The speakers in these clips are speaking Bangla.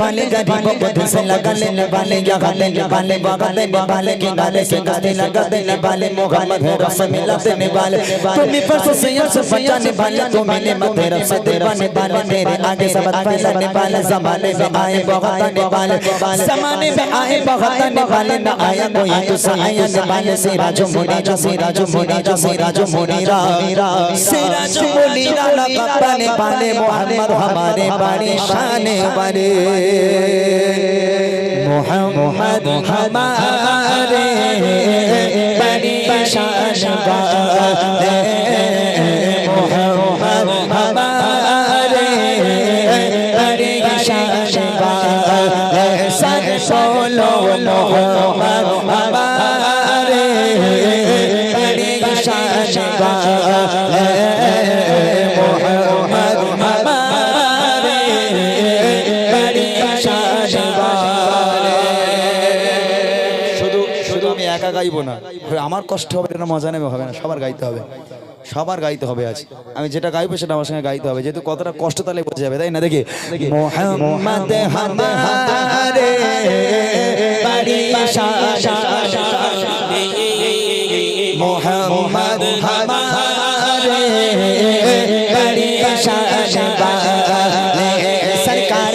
پالے گریب کو دل سے لگا لینے والے یا غلے والے وغلے والے کے گالے سے گالے لگا دینے والے محمد ہے رب سے ملا دینے والے تمہیں فرص سے یوں سے بچانے والے تمہیں نعمت ہے رب سے دیوانے والے تیرے آگے سبت پھیلانے والے زمانے میں آئے بہت آنے والے زمانے میں آئے بہت آنے والے نہ آیا کوئی تو سہی آنے والے سیراج و منیرا سیراج و منیرا سیراج و منیرا سیراج و منیرا لگا پانے والے محمد ہمارے بڑے شانے والے محمد ہمارے پریشان محمد ہمارے پریشان سن سولو محمد ہمارے پریشان গাইবো না আমার কষ্ট হবে এটা মজা নেবে হবে না সবার গাইতে হবে সবার গাইতে হবে আজ আমি যেটা গাইবো সেটা আমার সঙ্গে গাইতে হবে যেহেতু কতটা কষ্ট তাহলে বোঝা যাবে তাই না দেখি মোহাম্মদ হামারে সরকার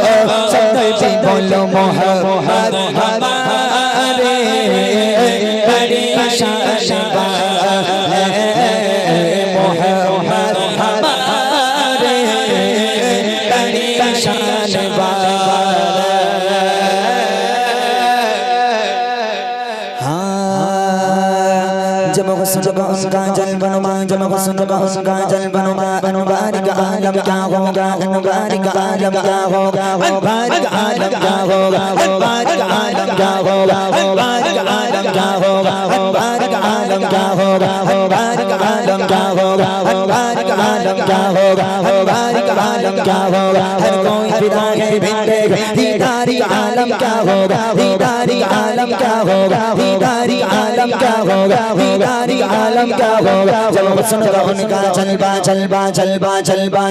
हुस्न का जल बनुमा जम हुस्न का हुस्न का जल बनु عالم کا ہوگا انوار کا عالم کا ہوگا انوار کا عالم کا ہوگا انوار کا عالم کا ہوگا انوار کا عالم کا ہوگا انوار کا عالم کا ہوگا انوار کا عالم کا ہوگا انوار کا عالم کا ہوگا انوار کا عالم کا ہوگا ہر کوئی فدا ہے بھندے دیداری عالم کا ہوگا دیداری عالم کا ہوگا دیداری عالم کا ہوگا دیداری عالم کا ہوگا چلو سن ان کا چل با چل با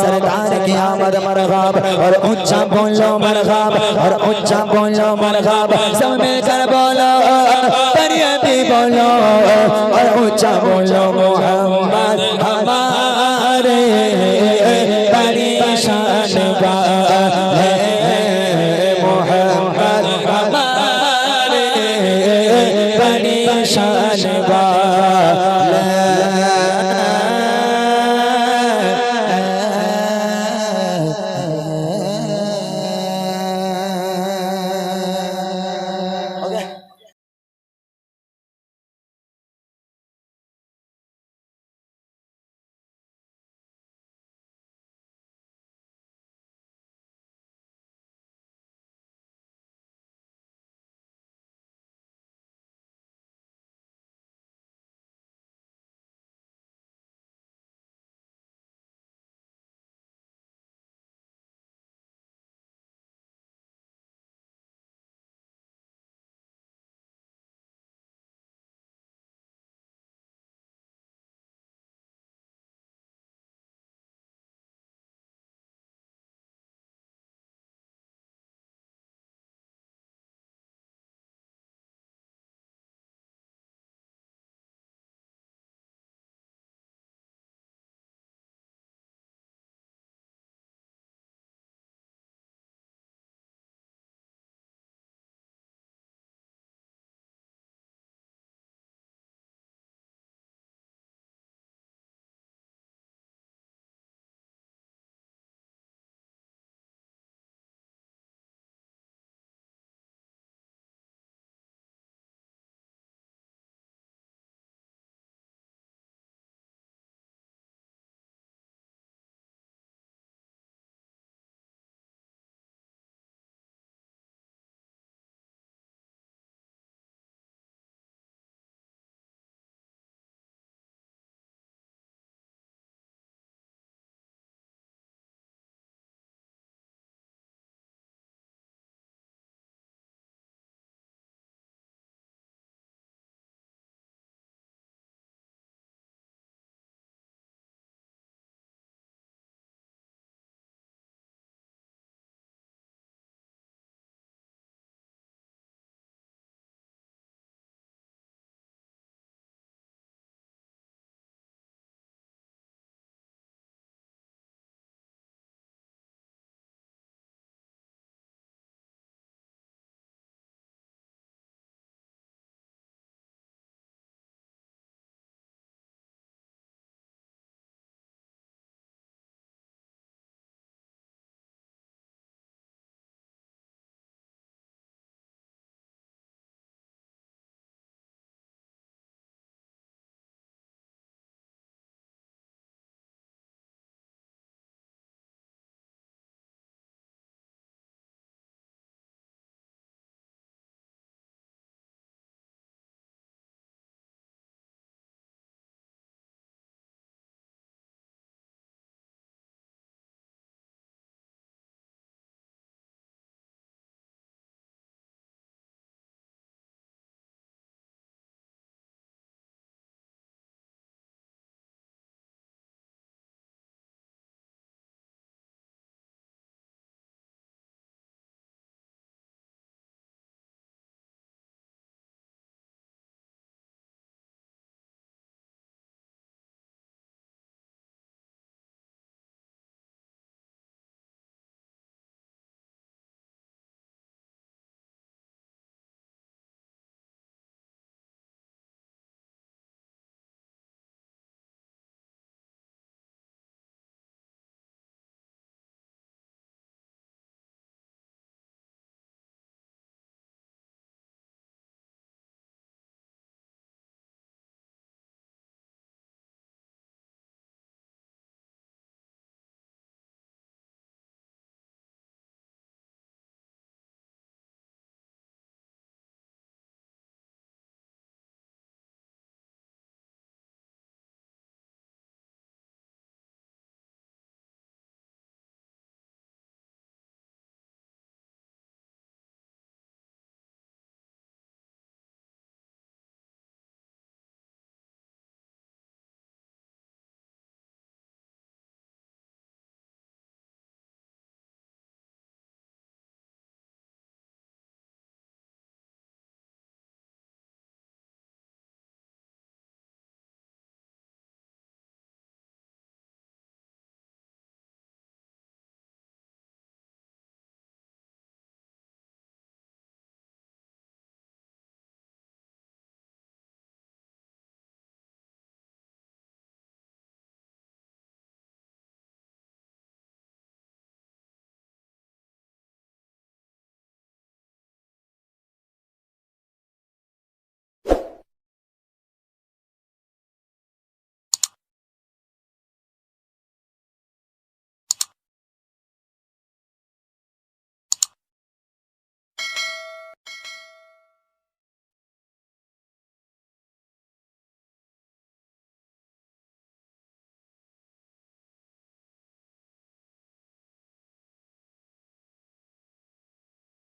سرکار کی آمد مرغاب اور اچھا بولو مرغاب और ऊंचा बोलो मरहब सब मिलकर बोलो परिया भी बोलो और ऊंचा बोलो मोहम्मद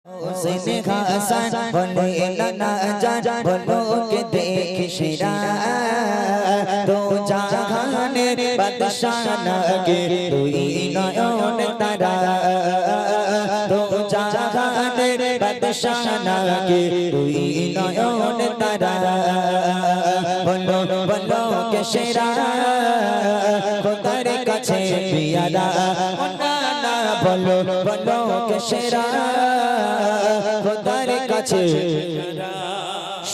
হোসেন হাসান বলে নানা জান বলোকে দেখে শিরা তো জাহানের বাদশাহ নাগে তুই নয়ন তারা তো জাহানের বাদশাহ নাগে তুই নয়ন তারা বলো বলোকে শিরা কোথার কাছে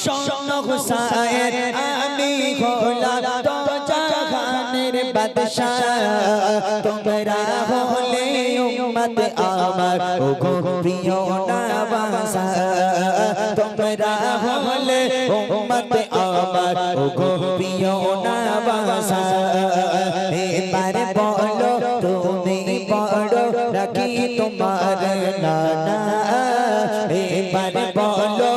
স্বর্ণ হুসায়ের আমি হলাম তো জাহানের বাদশাহ। তোমরা হলে উম্মত আমার, ও গো প্রিয় নবাসা তোমরা হলে উম্মত আমার, ও গো প্রিয় এবার বলো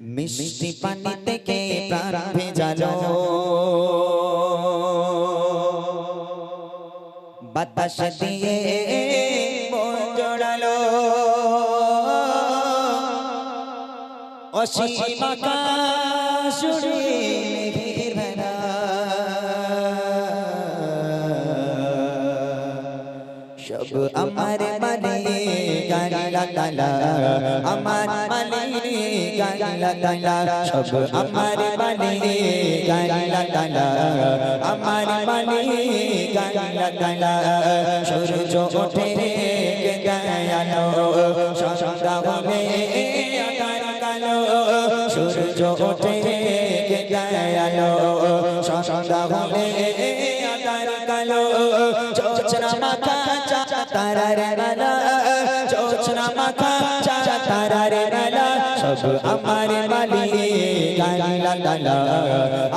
মিষ্টি পানি থেকে প্রাণ ভেজালো? বাতাস দিয়ে জড়ালো। অসীম আকাশ সব আমার গালা গালা আমার মানে গালা গালা সব আমার মানে গালা গালা আমার মানে গালা গালা সূর্য ওঠে গয়ালো সন্ধ্যা হবে আকার সূর্য ওঠে গয়ালো সন্ধ্যা হবে আকার চোচরা মাথা চা তারা রে আমার মালি গালা গালা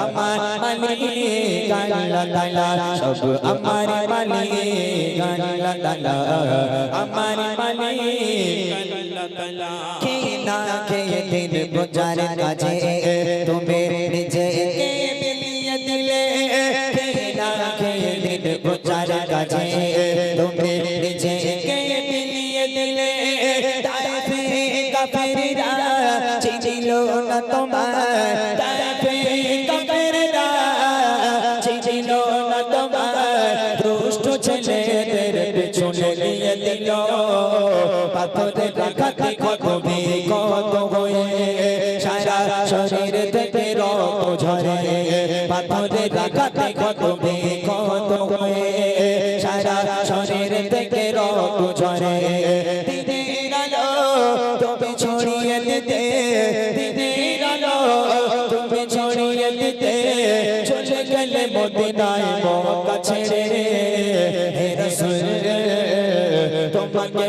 আমার মালি গালা গালা সব আমার মালি গালা গালা আমার মালি খেয়ে না খেয়ে দিন গুজার কাজে, তুমি ছেলেদের পেছনে নিয়ে দিল। পাথরে রাখাতে কত কত হয়ে সারা শরীর থেকে রক্ত ঝরে। পাথরে রাখাতে কত কত হয়ে সারা শরীর থেকে রক্ত ঝরে।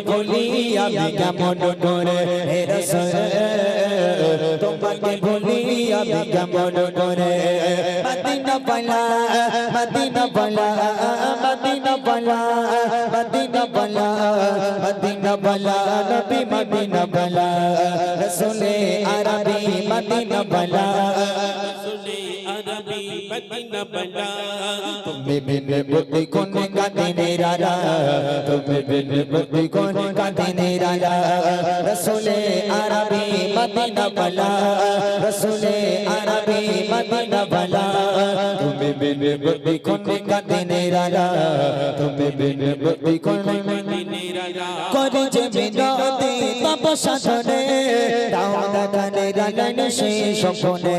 বলি, আমি কেমন করে? হে রাসূল তোমাকে বলি, আমি কেমন করে? মদিনা বলা মদিনা বলা মদিনা বলা মদিনা বলা মদিনা বলা নবী মদিনা বলা রসুলে আরবি মদিনা বলা তুমি বিন বুদ্ধি কোন কাঁদে নিরালা তুমি বিন বুদ্ধি কোন কাঁদে নিরালা রসুলে আরবি মদিনা বলা। রসুলে আরবি মদিনা বলা। তুমি বিন বুদ্ধি কোন কাঁদে নিরালা তুমি বিন বুদ্ধি কোন করে যে বিনতি তপস্যা ধরে দাও দাদানে রাগান সেই স্বপ্নে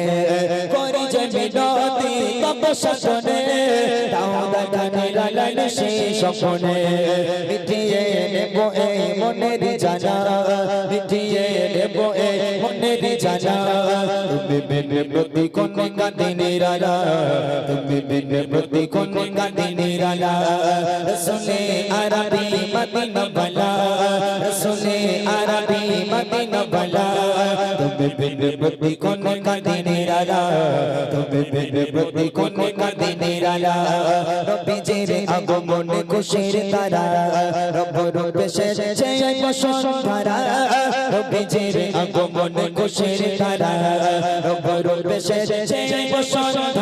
করে যে বিনতি তপস্যা ধরে দাও দেখা নিরালাল সেই স্বপ্নে মিটিয়ে নেব এই মনের জানা, মিটিয়ে নেব এই মনের জানা। তুমি বিনে প্রতি কোন কাঁদে নিরালা, তুমি বিনে প্রতি কোন কাঁদে নিরালা। রসুলে আরবি মদিনা বালা রসুলে আরবি মদিনা বালা তুমি বিনে প্রতি কোন কাঁদে নিরালা তুমি বিনে প্রতি কোন কাঁদে নিরালা রবি জিরে আগমন খুশির তারা রব রূপে সেজেছে বসন্তরা রবি জিরে আগমন খুশির তারা রব রূপে সেজেছে বসন্তরা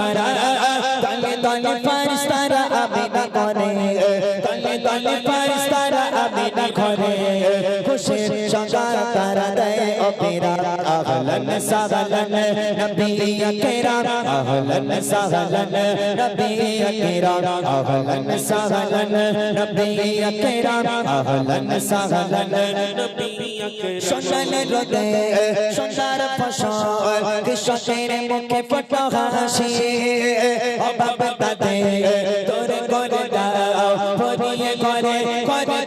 আকরাম আহলান সাহলান, নবী আকরাম আহলান সাহলান, নবী আকরাম আহলান সাহলান, নবী আকরাম সন্তান রোদে সন্তার ফসল, কৃষকের মুখে ফটো হাসি। অভাব তাতে তোর করে দাও ভরিয়ে করে করে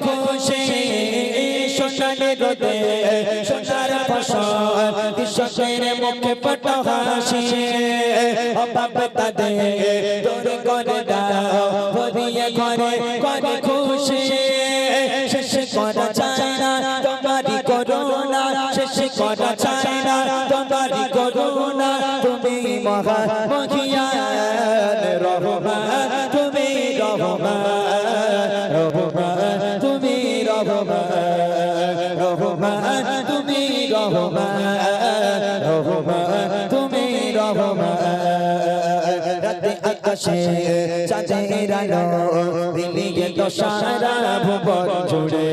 ফটো হাসি অভাব তাদের তোর করে দাও। আকাশে চাঁদের আলো দিলিয়ে তো সারা ভুবন জুড়ে।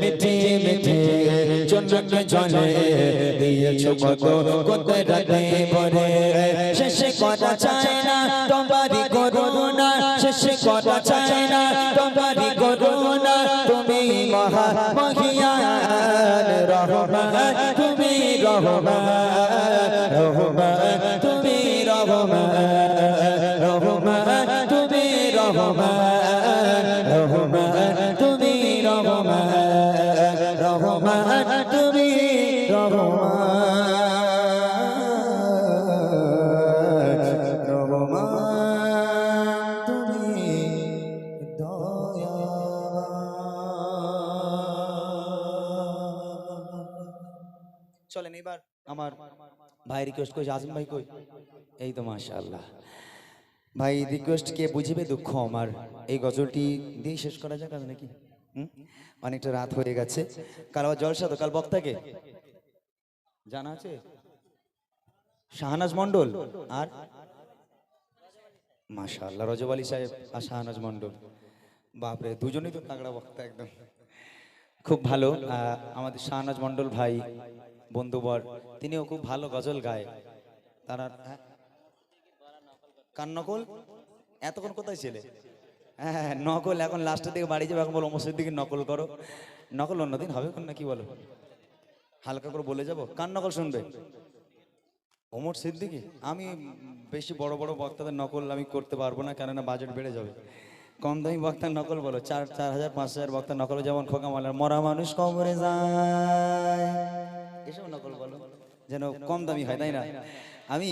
মিঠে মিঠে চন্দ্রকে জলে দিয়েছ কত কত রাতে পরে শেষে করা চায় না তোমারই করুণা। শেষে করা চায় না তোমারই করুণা। তুমি মহা মহিয়ান রহমান তুমি রহমান রহমান তুমি রহমান রহমান। রহমান তুমি তুমি চলেন এবার আমার ভাই রিকোয়েস্ট করেছে আসিম ভাই কই? এই তো মাশাআল্লাহ। ভাই রিকোয়েস্ট কে বুঝিবে দুঃখ আমার। এই গজলটি দিয়ে শেষ করা যাক নাকি? অনেকটা রাত হয়ে গেছে। কাল আবার জলসা তো, কাল বক্তাকে। জানা আছে? শাহনাজ মন্ডল আর? মাশাআল্লাহ, রজব আলী সাহেব আর শাহনাজ মন্ডল বাপরে, দুজনেই তো তাগড়া বক্তা একদম। খুব ভালো। আমাদের শাহনাজ মন্ডল ভাই, বন্ধুবর, তিনিও খুব ভালো গজল গায়। তারা হ্যাঁ? কার নকল? এতক্ষণ কোথায় ছিলে? হ্যাঁ হ্যাঁ, নকল এখন লাস্টের দিকে বাড়ি যাবে এখন বলো অমসের দিকে নকল করো। নকল অন্যদিন হবে কোন না কি বলো? হালকা করে বলে যাব। কার নকল শুনবে? ওমর সিদ্দিকি? আমি বেশি বড় বড় বক্তাদের নকল আমি করতে পারব না কেননা বাজেট বেড়ে যাবে। কম দামি বক্তার নকল বলো চার চার হাজার পাঁচ হাজার বক্তার নকল যেমন খোকা মালার মরা মানুষ কবরে যায়। এসব নকল বলো যেন কম দামি হয় তাই না? আমি,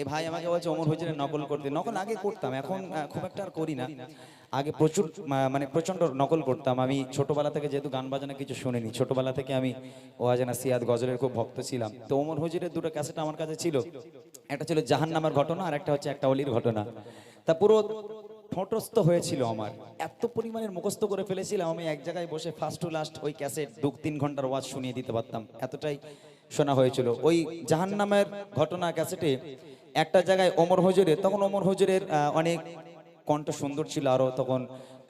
এই ভাই আমাকে বলছে, অমর হুজুরের নকল করতে। নকল আগে করতাম, এখন খুব একটা আর করি না। আগে প্রচুর মানে প্রচণ্ড নকল করতাম। আমি ছোটবেলা থেকে যেহেতু গান বাজানা কিছু শুনিনি, ছোটবেলা থেকে আমি ওয়াজানা সিয়াদ গজলের খুব ভক্ত ছিলাম। তো ওমর হুজুরের দুটো ক্যাসেট আমার কাছে ছিল। একটা ছিল জাহান নামার ঘটনা, আর একটা হচ্ছে একটা অলির ঘটনা। তা পুরো ঠোঁটস্থ হয়েছিল আমার। এত পরিমাণের মুখস্থ করে ফেলেছিলাম, আমি এক জায়গায় বসে ফার্স্ট টু লাস্ট ওই ক্যাসেট দু তিন ঘণ্টার ওয়াজ শুনিয়ে দিতে পারতাম। এতটাই শোনা হয়েছিল। ওই জাহান নামের ঘটনা ক্যাসেটে একটা জায়গায় ওমর হজুরের তখন ওমর হজুরের অনেক কণ্ঠ সুন্দর ছিল আরও তখন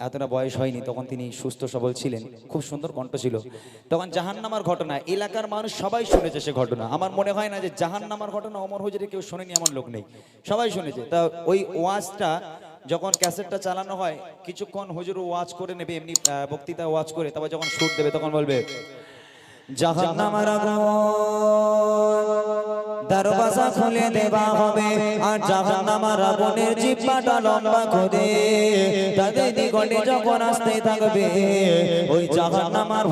এতটা বয়স হয়নি, তখন তিনি সুস্থ সবল ছিলেন। খুব সুন্দর কণ্ঠ ছিল। তখন জাহান্নামার ঘটনা, এলাকার মানুষ সবাই শুনেছে সে ঘটনা। আমার মনে হয় না যে জাহান্নামার ঘটনা অমর হজুরে কেউ শোনেনি এমন লোক নেই। সবাই শুনেছে। তা ওই ওয়াজটা যখন ক্যাসেটটা চালানো হয়, কিছুক্ষণ হুজুর ওয়াজ করে নেবে, এমনি বক্তৃতা ওয়াজ করে, তারপর যখন সুর দেবে, তখন বলবে খুলে হবে আর আগুনের লম্বা তাদের নিকটে যখন আসতে থাকবে, ওই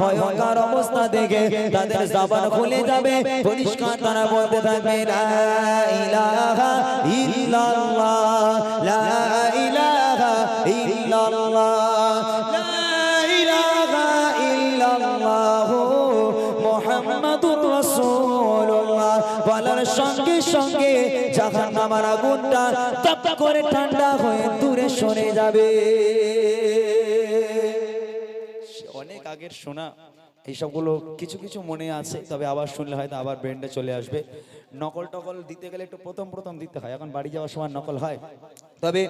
ভয়ঙ্কর অবস্থা দেখে তাদের জবান খুলে যাবে। পরিষ্কার তারা বলতে থাকবে, লা ইলাহা ইল্লাল্লাহ, লা ইলাহা জাহান্নামের আগুনটা তপ করে ঠান্ডা হয়ে দূরে সরে যাবে। অনেক আগের শোনা, এইসবগুলো কিছু কিছু মনে আছে, তবে আবার শুনলে হয়তো আবার ব্রেন্ডে চলে আসবে। নকল টকল দিতে গেলে একটু প্রথম প্রথম দিতে হয়, এখন বাড়ি যাওয়ার সময় নকল হয়। তবে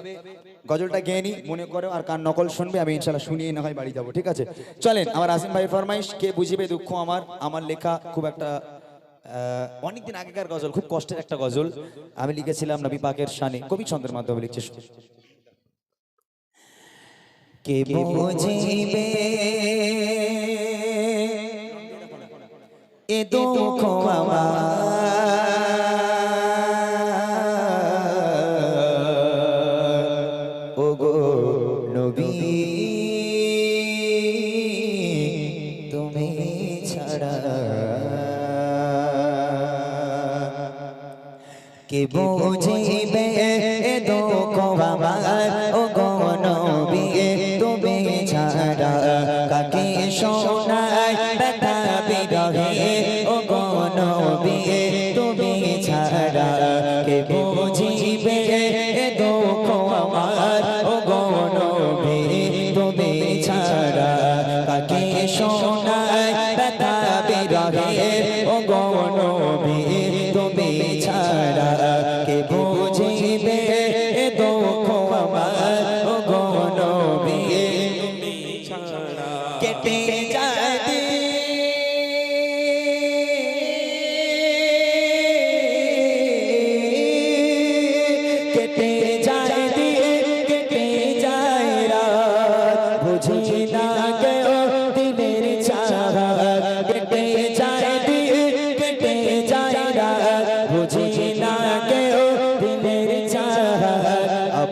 গজলটা গেয়ে নি, মনে করো, আর কার নকল শুনবে, আমি ইনশাল্লাহ শুনিয়ে না হয় বাড়ি যাব, ঠিক আছে? চলেন, আমার আসিম ভাই ফরমাইশ, কে বুঝিবে দুঃখ আমার? আমার লেখা খুব একটা অনেকদিন আগেকার গজল খুব কষ্টের একটা গজল। আমি লিখেছিলাম নবী পাকের শানে কবি ছন্দের মাধ্যমে লিখছে। কে বুঝিবে? এ দুঃখ আমার। কে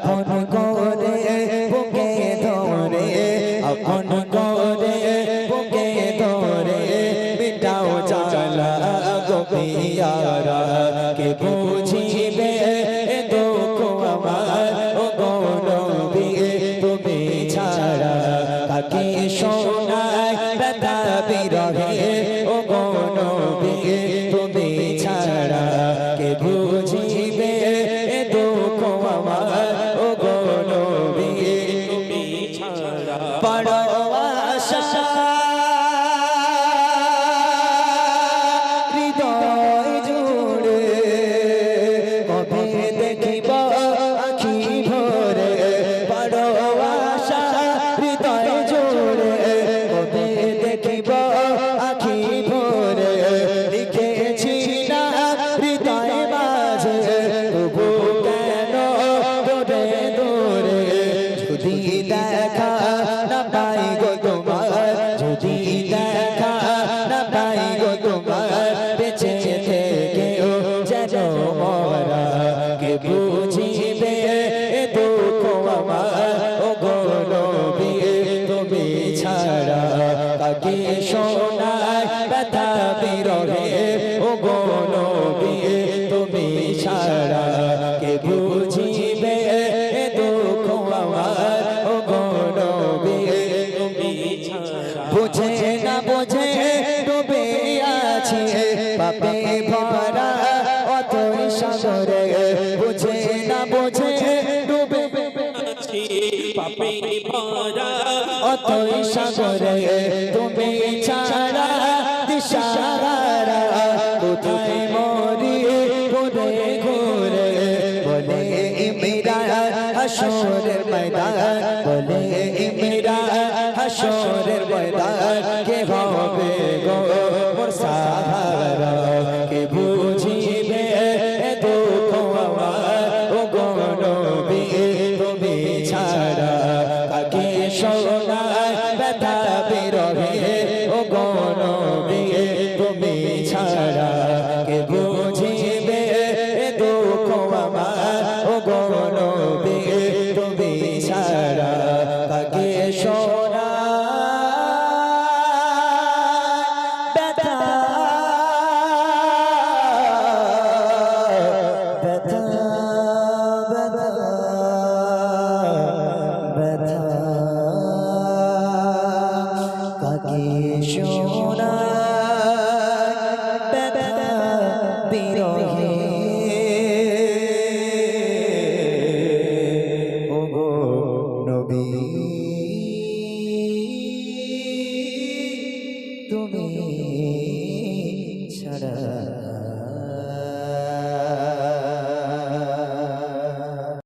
আপন